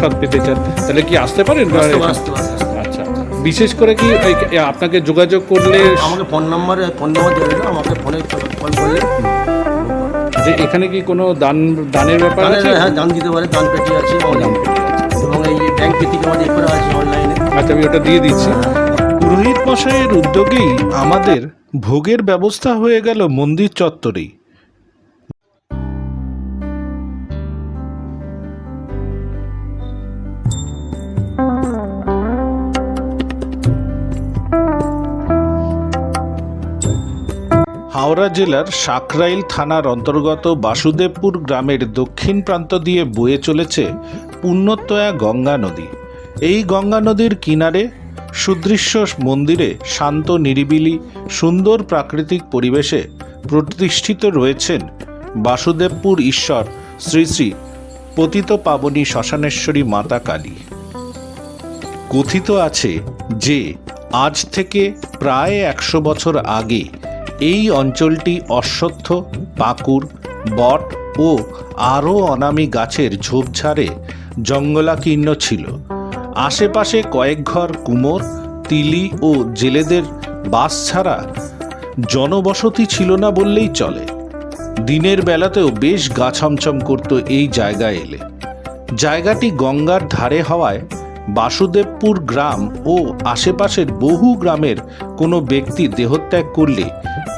প্রসাদ পেতে চান তাহলে কি আসতে পারেন। আচ্ছা। বিশেষ করে কি আপনাকে যোগাযোগ করলে আমাকে ফোন নাম্বারে ফোন নাম্বার দিয়ে দিলে আমাকে ফোনে কল করলে। যে এখানে কি কোনো দান দানের ব্যাপার আছে? হ্যাঁ দান দিতে পারে দান পেটি আছে দান পেটি আছে। এবং এই ব্যাংক পেটি আমাদের এ করা আছে অনলাইনে আচ্ছা আমি ওটা দিয়ে দিচ্ছি। পুরোহিত মশাইয়ের উদ্যোগেই আমাদের ভোগের ব্যবস্থা হয়ে গেল মন্দির চত্বরেই। হাওড়া জেলার সাকরাইল থানার অন্তর্গত বাসুদেবপুর গ্রামের দক্ষিণ প্রান্ত দিয়ে বয়ে চলেছে পুণ্যতয়া গঙ্গা নদী। এই গঙ্গা নদীর কিনারে সুদৃশ্য মন্দিরে শান্ত, নিরিবিলি, সুন্দর প্রাকৃতিক পরিবেশে প্রতিষ্ঠিত রয়েছেন বাসুদেবপুর ঈশ্বর শ্রী শ্রী পতিত পাবনী শ্মশানেশ্বরী মাতা কালী। কথিত আছে যে, আজ থেকে প্রায় একশো বছর আগে এই অঞ্চলটি অশ্বত্থ পাকুর বট ও আরও অনামী গাছের ঝোপঝাড়ে জঙ্গলাকীর্ণ ছিল। আশেপাশে কয়েক ঘর কুমোর, তিলি ও জেলেদের বাস ছাড়া জনবসতি ছিল না বললেই চলে। দিনের বেলাতেও বেশ গা ছমছম করত এই জায়গায় এলে। জায়গাটি গঙ্গার ধারে হওয়ায় বাসুদেবপুর গ্রাম ও আশেপাশের বহু গ্রামের কোনো ব্যক্তি দেহত্যাগ করলে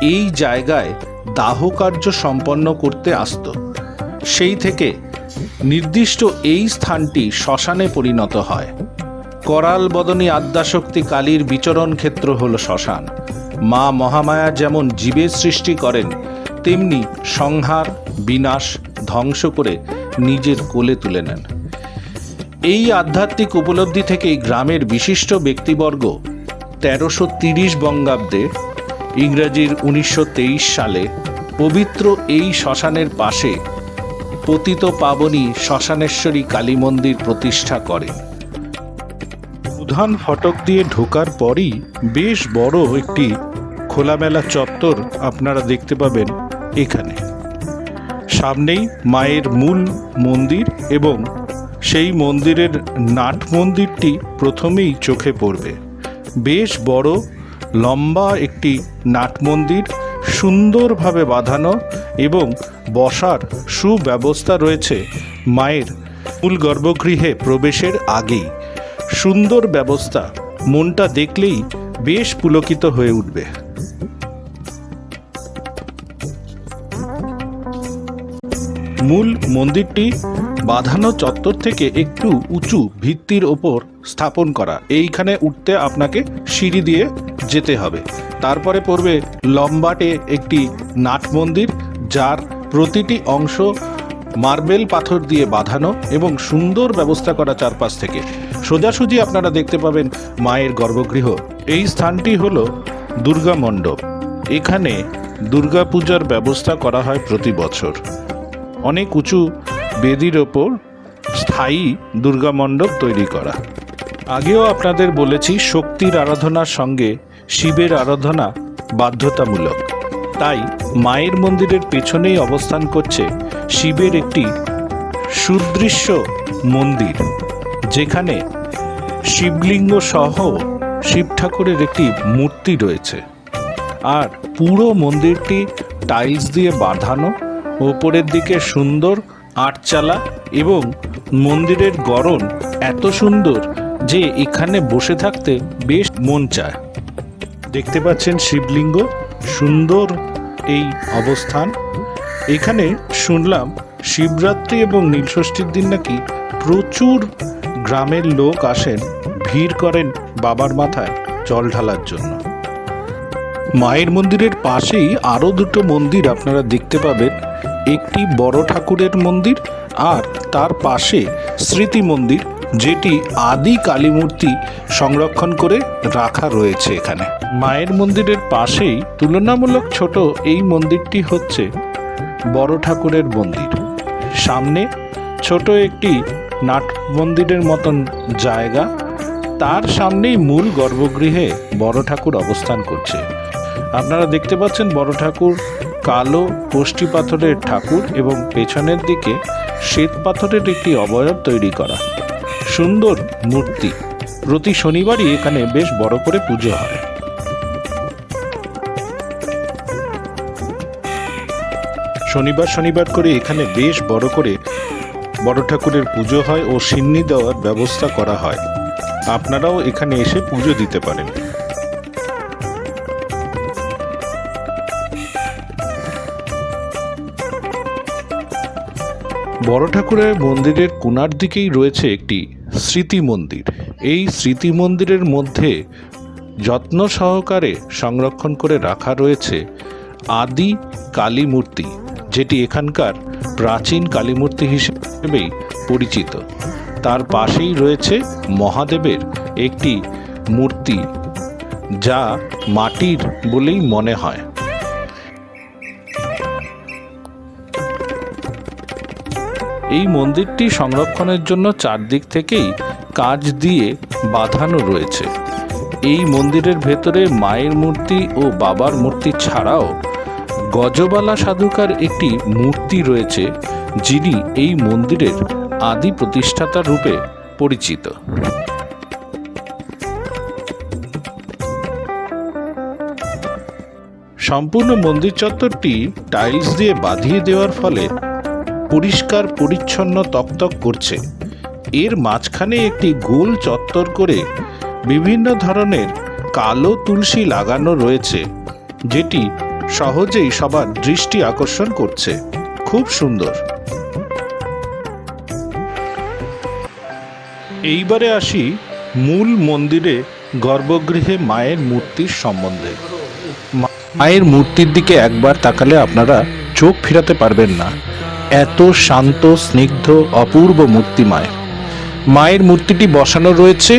এই জায়গায় দাহ কার্য সম্পন্ন করতে আসত। সেই থেকে নির্দিষ্ট এই স্থানটি শ্মশানে পরিণত হয়। করাল বদনী আদ্যাশক্তি কালীর বিচরণ ক্ষেত্র হল শ্মশান। মা মহামায়া যেমন জীবের সৃষ্টি করেন, তেমনি সংহার, বিনাশ, ধ্বংস করে নিজের কোলে তুলে নেন। এই আধ্যাত্মিক উপলব্ধি থেকেই গ্রামের বিশিষ্ট ব্যক্তিবর্গ তেরোশো তিরিশ বঙ্গাব্দে ইংরাজির উনিশশো তেইশ সালে পবিত্র এই শ্মশানের পাশে পতিত পাবনী শ্মশানেশ্বরী কালী মন্দির প্রতিষ্ঠা করেন প্রধান ফটক দিয়ে ঢোকার পরই বেশ বড় একটি খোলামেলা চত্বর আপনারা দেখতে পাবেন এখানে। সামনেই মায়ের মূল মন্দির এবং সেই মন্দিরের নাট মন্দিরটি প্রথমেই চোখে পড়বে। বেশ বড়, লম্বা একটি নাট মন্দির, সুন্দরভাবে বাঁধানো এবং বসার সুব্যবস্থা রয়েছে মায়ের মূল গর্ভগৃহে প্রবেশের আগেই। সুন্দর ব্যবস্থা, মনটা দেখলেই বেশ পুলকিত হয়ে উঠবে। মূল মন্দিরটি বাঁধানো চত্বর থেকে একটু উঁচু ভিত্তির ওপর স্থাপন করা। এইখানে উঠতে আপনাকে সিঁড়ি দিয়ে যেতে হবে। তারপরে পড়বে লম্বাটে একটি নাট মন্দির, যার প্রতিটি অংশ মার্বেল পাথর দিয়ে বাঁধানো এবং সুন্দর ব্যবস্থা করা চারপাশ থেকে। সোজাসুজি আপনারা দেখতে পাবেন মায়ের গর্ভগৃহ। এই স্থানটি হল দুর্গা মণ্ডপ। এখানে দুর্গাপূজার ব্যবস্থা করা হয় প্রতি বছর। অনেক উঁচু বেদির ওপর স্থায়ী দুর্গা মণ্ডপ তৈরি করা। আগেও আপনাদের বলেছি শক্তির আরাধনার সঙ্গে শিবের আরাধনা বাধ্যতামূলক। তাই মায়ের মন্দিরের পেছনেই অবস্থান করছে শিবের একটি সুদৃশ্য মন্দির, যেখানে শিবলিঙ্গ সহ শিব ঠাকুরের একটি মূর্তি রয়েছে। আর পুরো মন্দিরটি টাইলস দিয়ে বাঁধানো, ওপরের দিকে সুন্দর আটচালা এবং মন্দিরের গড়ন এত সুন্দর যে এখানে বসে থাকতে বেশ মন চায়। দেখতে পাচ্ছেন শিবলিঙ্গ, সুন্দর এই অবস্থান। এখানে শুনলাম শিবরাত্রি এবং নীলষষ্ঠীর দিন নাকি প্রচুর গ্রামের লোক আসেন, ভিড় করেন বাবার মাথায় জল ঢালার জন্য। মায়ের মন্দিরের পাশেই আরও দুটো মন্দির আপনারা দেখতে পাবেন। একটি বড় ঠাকুরের মন্দির আর তার পাশে স্মৃতি মন্দির, যেটি আদি কালী মূর্তি সংরক্ষণ করে রাখা রয়েছে এখানে। মায়ের মন্দিরের পাশেই তুলনামূলক ছোট এই মন্দিরটি হচ্ছে বড় ঠাকুরের মন্দির। সামনে ছোট একটি নাট মন্দিরের মতন জায়গা। তার সামনেই মূল গর্ভগৃহে বড় ঠাকুর অবস্থান করছে। আপনারা দেখতে পাচ্ছেন বড় ঠাকুর কালো কোষ্ঠী পাথরের ঠাকুর এবং পেছনের দিকে শ্বেত পাথরের একটি অবয়ব তৈরি করা। সুন্দর মূর্তি। প্রতি শনিবারই এখানে বেশ বড় করে পুজো হয়। শনিবার শনিবার করে এখানে বেশ বড় করে বড় ঠাকুরের পুজো হয় ও সিন্নি দেওয়ার ব্যবস্থা করা হয়। আপনারাও এখানে এসে পুজো দিতে পারেন। বড় ঠাকুরের মন্দিরের কোনার দিকেই রয়েছে একটি স্মৃতি মন্দির। এই স্মৃতি মন্দিরের মধ্যে যত্ন সহকারে সংরক্ষণ করে রাখা রয়েছে আদি কালী মূর্তি যেটি এখানকার প্রাচীন কালী মূর্তি হিসেবেই পরিচিত। তার পাশেই রয়েছে মহাদেবের একটি মূর্তি, যা মাটির বলেই মনে হয়। এই মন্দিরটি সংরক্ষণের জন্য চারদিক থেকেই কাজ দিয়ে বাঁধানো রয়েছে। এই মন্দিরের ভেতরে মায়ের মূর্তি ও বাবার মূর্তি ছাড়াও গজবালা সাধুকার একটি মূর্তি রয়েছে, যিনি এই মন্দিরের আদি প্রতিষ্ঠাতা রূপে পরিচিত। সম্পূর্ণ মন্দির চত্বরটি টাইলস দিয়ে বাঁধিয়ে দেওয়ার ফলে পরিষ্কার, পরিচ্ছন্ন, তকতক করছে। এর মাঝখানে একটি গোল চত্বর করে বিভিন্ন ধরনের কালো তুলসী লাগানো রয়েছে, যেটি সহজেই সবার দৃষ্টি আকর্ষণ করছে। খুব সুন্দর। এইবারে আসি মূল মন্দিরে গর্ভগৃহে মায়ের মূর্তির সম্বন্ধে। মায়ের মূর্তির দিকে একবার তাকালে আপনারা চোখ ফিরাতে পারবেন না। এত শান্ত, স্নিগ্ধ, অপূর্ব মূর্তি মায়ের। মূর্তিটি বসানো রয়েছে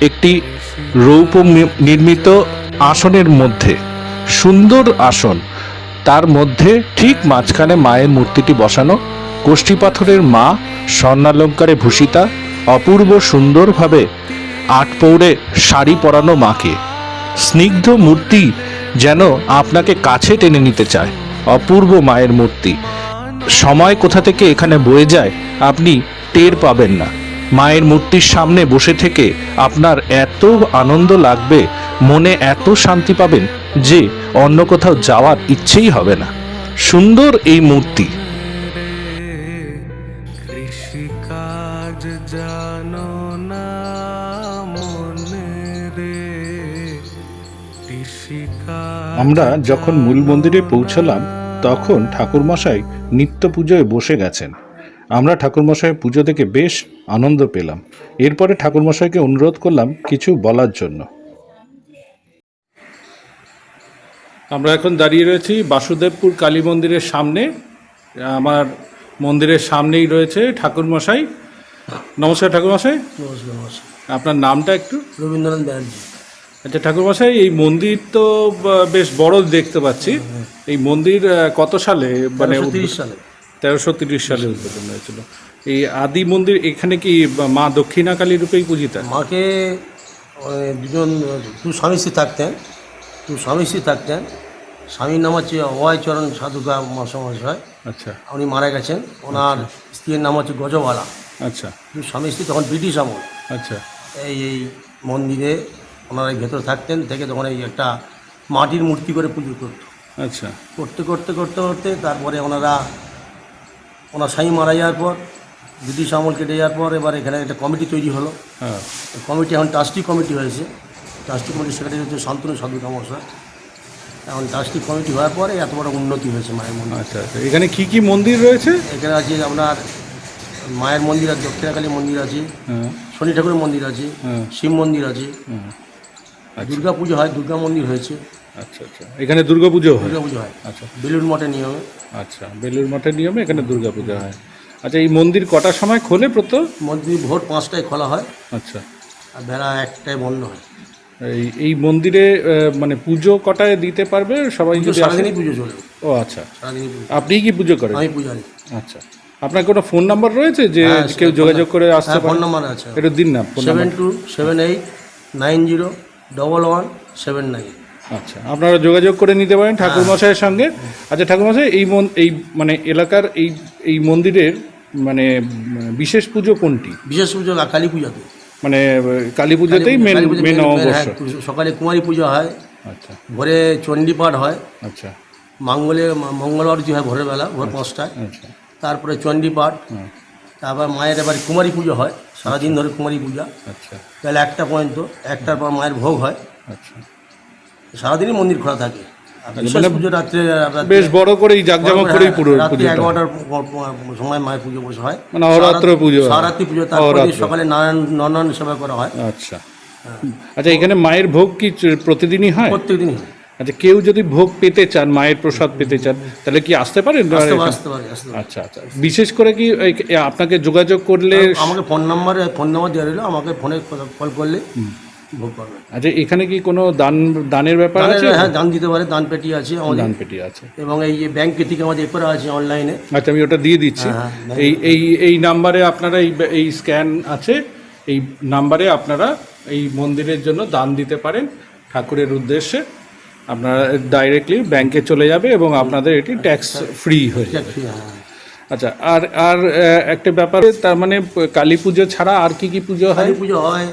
একটি রৌপ নির্মিত আসনের মধ্যে। সুন্দর আসন। তার মধ্যে ঠিক মাঝখানে মায়ের মূর্তিটি বসানো। কোষ্ঠী পাথরের মা, স্বর্ণালঙ্কারে ভূষিতা, অপূর্ব সুন্দরভাবে আট পৌড়ে শাড়ি পরানো মাকে। স্নিগ্ধ মূর্তি যেন আপনাকে কাছে টেনে নিতে চায়। অপূর্ব মায়ের মূর্তি। সময় কোথা থেকে এখানে বয়ে যায় আপনি টের পাবেন না। মায়ের মূর্তির সামনে বসে থেকে আপনার এত আনন্দ লাগবে মনে এত শান্তি পাবেন যে অন্য কোথাও যাওয়ার ইচ্ছেই হবে না। সুন্দর এই মূর্তি। কৃষিকাজ জানো না মনে রে আমরা যখন মূল মন্দিরে পৌঁছলাম তখন ঠাকুরমশাই নিত্য পুজোয় বসে গেছেন। আমরা ঠাকুরমশাই পুজো থেকে বেশ আনন্দ পেলাম। এরপরে ঠাকুরমশাইকে অনুরোধ করলাম কিছু বলার জন্য। আমরা এখন দাঁড়িয়ে রয়েছি বাসুদেবপুর কালী মন্দিরের সামনে। আমার মন্দিরের সামনেই রয়েছে ঠাকুরমশাই। নমস্কার ঠাকুরমশাই। নমস্কার নমস্কার। আপনার নামটা একটু? রবীন্দ্রনাথ ব্যানার্জি। আচ্ছা ঠাকুরমশাই এই মন্দির তো বেশ বড় দেখতে পাচ্ছি। এই মন্দির কত সালে? মানে তেরোশো তিরিশ সালে। তেরোশো তিরিশ সালে উদ্বোধন হয়েছিল। এই আদি মন্দির এখানে কি মা দক্ষিণা কালী রূপেই পূজিতা? মাকে দুজন দু স্বামী স্ত্রী থাকতেন। দু স্বামী স্ত্রী থাকতেন। স্বামীর নাম হচ্ছে অভয় চরণ সাধুকা মহাশয়। আচ্ছা। উনি মারা গেছেন। ওনার স্ত্রীর নাম হচ্ছে গজবালা। আচ্ছা। দু স্বামী স্ত্রী তখন ব্রিটিশ আমল। আচ্ছা। এই এই মন্দিরে ওনারা এই ভেতরে থাকতেন থেকে তখন এই একটা মাটির মূর্তি করে পুজো করতো। আচ্ছা। করতে করতে করতে করতে তারপরে ওনারা ওনার স্বামী মারা যাওয়ার পর ব্রিটিশ আমল কেটে যাওয়ার পর এবার এখানে একটা কমিটি তৈরি হলো। হ্যাঁ। কমিটি এখন ট্রাস্টি কমিটি হয়েছে। ট্রাস্টি কমিটির সেক্রেটারি হচ্ছে শান্তনু সাধু কামসা এখন ট্রাস্টি কমিটি হওয়ার পরে এত বড় উন্নতি হয়েছে মায়ের মন্দির। আচ্ছা আচ্ছা। এখানে কি কি মন্দির রয়েছে? এখানে আছে আপনার মায়ের মন্দির আছে দক্ষিণাকালী মন্দির আছে হ্যাঁ। শনি ঠাকুরের মন্দির আছে হ্যাঁ। শিব মন্দির আছে। আচ্ছা দুর্গা পুজো হয় দুর্গা মন্দির হয়েছে। আচ্ছা আচ্ছা। এখানে দুর্গাপুজো হয়? দুর্গা পুজো হয়। আচ্ছা। বেলুর মঠের নিয়মে। আচ্ছা বেলুর মঠের নিয়মে এখানে দুর্গাপূজা হয়। আচ্ছা এই মন্দির কটার সময় খোলে প্রত মন্দির ভোর পাঁচটায় খোলা হয়। আচ্ছা। আর বেলা একটায় বন্ধ হয়। এই এই মন্দিরে মানে পুজো কটায় দিতে পারবে? সবাই পুজো যদি সারাদিনই পুজো চলে। ও আচ্ছা। আপনি কি পুজো করেন? আমি পূজারি। আচ্ছা। আপনার কোনো ফোন নাম্বার রয়েছে যে হ্যাঁ, কেউ যোগাযোগ করে হ্যাঁ, আসতে ফোন পারে? নাম্বার আছে। একটু দিন না phone seven number two seven eight nine zero double one seven nine আচ্ছা আপনারা যোগাযোগ করে নিতে পারেন ঠাকুর মশাইয়ের সঙ্গে। আচ্ছা ঠাকুর মশাই এই মন এই মানে এলাকার এই এই মন্দিরের মানে বিশেষ পুজো কোনটি? বিশেষ পুজো কালী পূজাতে। মানে কালী পুজোতেই মেন মেন হ্যাঁ, সকালে কুমারী পুজো হয়। আচ্ছা। ভোরে চণ্ডীপাঠ হয়। আচ্ছা। মঙ্গলে মঙ্গলবার হয় ভোরের বেলা ভোর পাঁচটায়। আচ্ছা। তারপরে চণ্ডী পাঠ হ্যাঁ, তারপর মায়ের এবার কুমারী পুজো হয় সারাদিন ধরে কুমারী পূজা। আচ্ছা। তাহলে একটা পর্যন্ত একটার পর মায়ের ভোগ হয়। আচ্ছা। সারাদিনই মন্দির খোলা থাকে। আর মানে পুজো রাত্রে বেশ বড় করেই জাঁকজমক করেই পুরো রাত্রি এগারোটার সময় মায়ের পুজো বসে হয়। মানে অরাত্র পুজো হয়। সারাত্রি পুজো তারপরে। সকালে নারায়ণ সেবা করা হয়। আচ্ছা। আচ্ছা এখানে মায়ের ভোগ কি প্রতিদিনই হয়? প্রত্যেকদিনই হয়। আচ্ছা কেউ যদি ভোগ পেতে চান মায়ের প্রসাদ পেতে চান তাহলে কি আসতে পারেন। আচ্ছা আচ্ছা। বিশেষ করে কি আপনাকে যোগাযোগ করলে আমাকে ফোন নাম্বারে ফোন নাম্বার দেওয়া রইল আমাকে ফোনে কল করলে ভোগ করবে আচ্ছা এখানে কি কোনো দান দানের ব্যাপার আছে? হ্যাঁ দান দিতে পারে দান পেটি আছে আমাদের। দান পেটি আছে। এবং এই যে ব্যাংক থেকে আমাদের এ করা আছে অনলাইনে। আচ্ছা আমি ওটা দিয়ে দিচ্ছি। হ্যাঁ, এই এই এই নাম্বারে আপনারা এই এই স্ক্যান আছে এই নাম্বারে আপনারা এই মন্দিরের জন্য দান দিতে পারেন ঠাকুরের উদ্দেশ্যে। আপনারা ডাইরেক্টলি ব্যাংকে চলে যাবে এবং আপনাদের এটি ট্যাক্স ফ্রি হয়ে যাবে। হ্যাঁ আচ্ছা আর আর একটা ব্যাপার তার মানে কালী পুজো ছাড়া আর কি কি পুজো হয়? পুজো হয়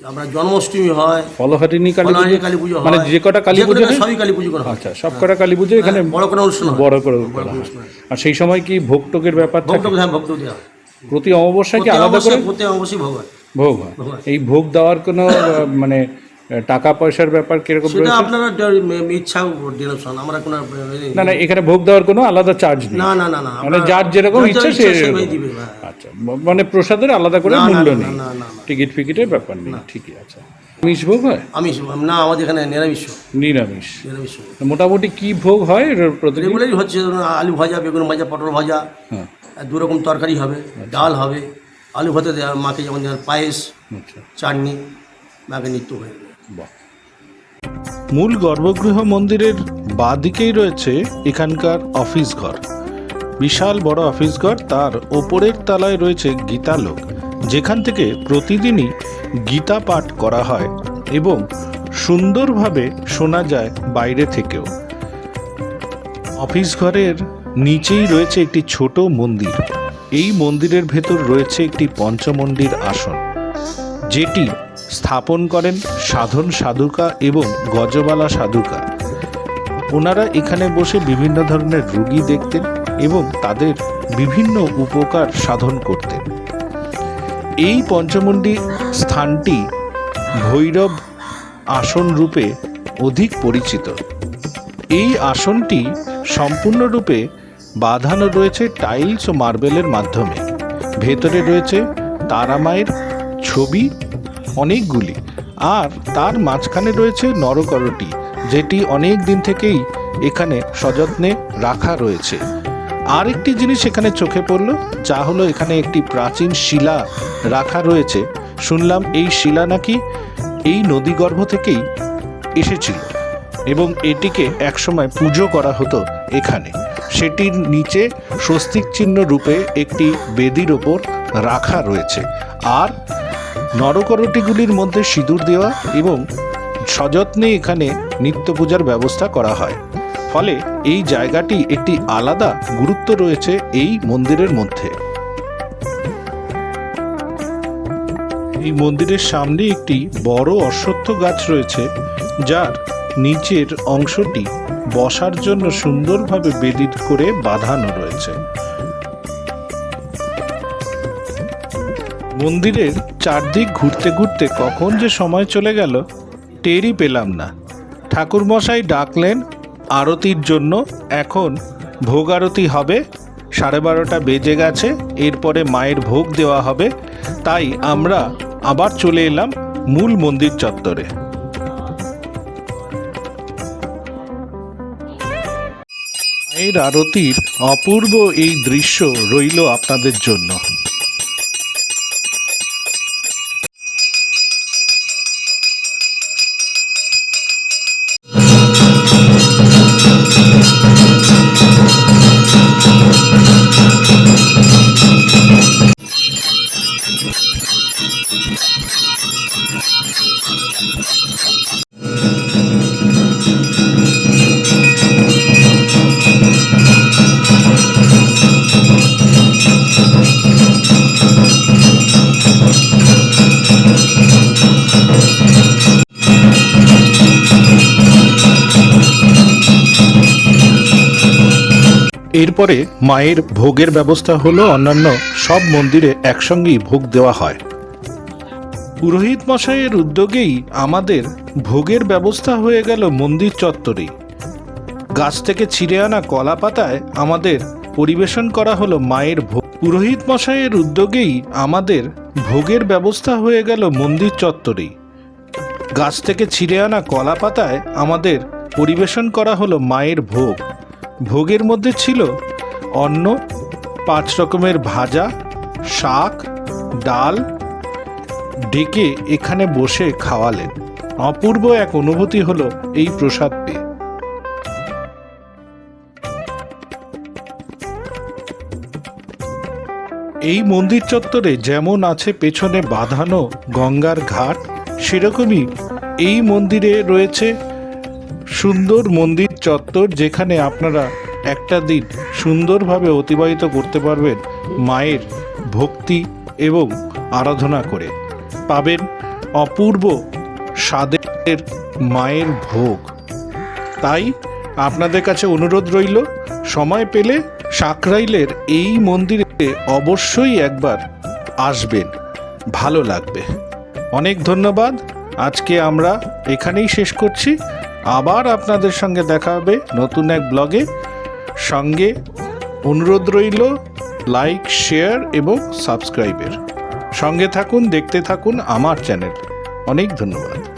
আমরা জন্মাষ্টমী হয় ফলহারিণী কালী পুজো? কালী পুজো মানে যে কটা কালী পুজো? সবই কালী পুজো করা আচ্ছা সব কটা কালী পুজো এখানে বড় কোনো অনুষ্ঠান হয় বড় করে করা আর সেই সময় কি ভোগ টোকের ব্যাপার থাকে হ্যাঁ ভক্ত দেওয়া হয়। প্রতি অমাবস্যায় কি আলাদা করে? প্রতি অবশ্যই ভোগ হয়। ভোগ হয়। এই ভোগ দেওয়ার কোনো মানে টাকা পয়সার ব্যাপার কীরকম সেটা আপনারা ইচ্ছা ডিরেকশন আমরা কোনো না না এখানে ভোগ দেওয়ার কোনো আলাদা চার্জ নেই। না না না না মানে যার যেরকম যার ইচ্ছা সে হ্যাঁ। আচ্ছা মানে প্রসাদের আলাদা করে মূল্য নেই। না, না, না। টিকিট ফিকিটের ব্যাপার নেই ঠিকই আছে। আমিষ ভোগ হয়? আমিষ না আমাদের এখানে নিরামিষ নিরামিষ। নিরামিষ মোটামুটি কি ভোগ হয় রেগুলারই হচ্ছে আলু ভাজা বেগুন ভাজা পটল ভাজা হ্যাঁ। দু রকম তরকারি হবে ডাল হবে। আলু ভাতে দেওয়া মাকে যেমন পায়েস আচ্ছা। চাটনি। নিত্য হয়ে মূল গর্ভগৃহ মন্দিরের বাঁ দিকেই রয়েছে এখানকার অফিস ঘর। বিশাল বড় অফিস ঘর, তার ওপরের তলায় রয়েছে গীতালোক, যেখান থেকে প্রতিদিনই গীতা পাঠ করা হয় এবং সুন্দরভাবে শোনা যায় বাইরে থেকেও। অফিস ঘরের নিচেই রয়েছে একটি ছোট মন্দির। এই মন্দিরের ভেতর রয়েছে একটি পঞ্চমন্ডির আসন, যেটি স্থাপন করেন সাধন সাধুকা এবং গজবালা সাধুকা। ওনারা এখানে বসে বিভিন্ন ধরনের রুগী দেখতেন এবং তাদের বিভিন্ন উপকার সাধন করতেন। এই পঞ্চমন্ডি স্থানটি ভৈরব আসন রূপে অধিক পরিচিত। এই আসনটি সম্পূর্ণরূপে বাঁধানো রয়েছে টাইলস ও মার্বেলের মাধ্যমে। ভেতরে রয়েছে তারামায়ের ছবি অনেকগুলি। আর তার মাঝখানে রয়েছে নরকরটি, যেটি অনেক দিন থেকেই এখানে সযত্নে রাখা রয়েছে। আর একটি জিনিস এখানে চোখে পড়ল, যা হলো এখানে একটি প্রাচীন শিলা রাখা রয়েছে। শুনলাম এই শিলা নাকি এই নদীগর্ভ থেকেই এসেছিল এবং এটিকে একসময় পুজো করা হতো এখানে। সেটির নিচে স্বস্তিক চিহ্ন রূপে একটি বেদির ওপর রাখা রয়েছে। আর নরকরটিগুলির মধ্যে সিঁদুর দেওয়া এবং সযত্নে এখানে নিত্য পূজার ব্যবস্থা করা হয়। ফলে এই জায়গাটি একটি আলাদা গুরুত্ব রয়েছে এই মন্দিরের মধ্যে। এই মন্দিরের সামনে একটি বড় অশ্বত্থ গাছ রয়েছে, যার নিচের অংশটি বসার জন্য সুন্দরভাবে বেদিত করে বাঁধানো রয়েছে। মন্দিরের চারদিক ঘুরতে ঘুরতে কখন যে সময় চলে গেল, টেরই পেলাম না। ঠাকুরমশাই ডাকলেন, আরতির জন্য এখন ভোগ আরতি হবে, সাড়ে বারোটা বেজে গেছে, এরপরে মায়ের ভোগ দেওয়া হবে, তাই আমরা আবার চলে এলাম মূল মন্দির চত্বরে। মায়ের আরতির অপূর্ব এই দৃশ্য রইল আপনাদের জন্য। এরপরে মায়ের ভোগের ব্যবস্থা হলো অন্যান্য সব মন্দিরে একসঙ্গেই ভোগ দেওয়া হয়। পুরোহিত মশাইয়ের উদ্যোগেই আমাদের ভোগের ব্যবস্থা হয়ে গেল মন্দির চত্বরেই গাছ থেকে ছিঁড়ে আনা কলা পাতায় আমাদের পরিবেশন করা হলো মায়ের ভোগ। পুরোহিত মশাইয়ের উদ্যোগেই আমাদের ভোগের ব্যবস্থা হয়ে গেল মন্দির চত্বরেই গাছ থেকে ছিঁড়ে আনা কলা পাতায় আমাদের পরিবেশন করা হলো মায়ের ভোগ। ভোগের মধ্যে ছিল অন্ন, পাঁচ রকমের ভাজা, শাক, ডাল। ডেকে এখানে বসে খাওয়ালেন। অপূর্ব এক অনুভূতি হলো এই প্রসাদ পেয়ে। এই মন্দির চত্বরে যেমন আছে পেছনে বাঁধানো গঙ্গার ঘাট, সেরকমই এই মন্দিরে রয়েছে সুন্দর মন্দির চত্বর যেখানে আপনারা একটা দিন সুন্দরভাবে অতিবাহিত করতে পারবেন মায়ের ভক্তি এবং আরাধনা করে। পাবেন অপূর্ব স্বাদের মায়ের ভোগ। তাই আপনাদের কাছে অনুরোধ রইল, সময় পেলে সাঁকরাইলের এই মন্দিরে অবশ্যই একবার আসবেন। ভালো লাগবে। অনেক ধন্যবাদ। আজকে আমরা এখানেই শেষ করছি। আবার আপনাদের সঙ্গে দেখা হবে নতুন এক ব্লগে। সঙ্গে অনুরোধ রইল লাইক, শেয়ার এবং সাবস্ক্রাইবের। সঙ্গে থাকুন, দেখতে থাকুন আমার চ্যানেল। অনেক ধন্যবাদ।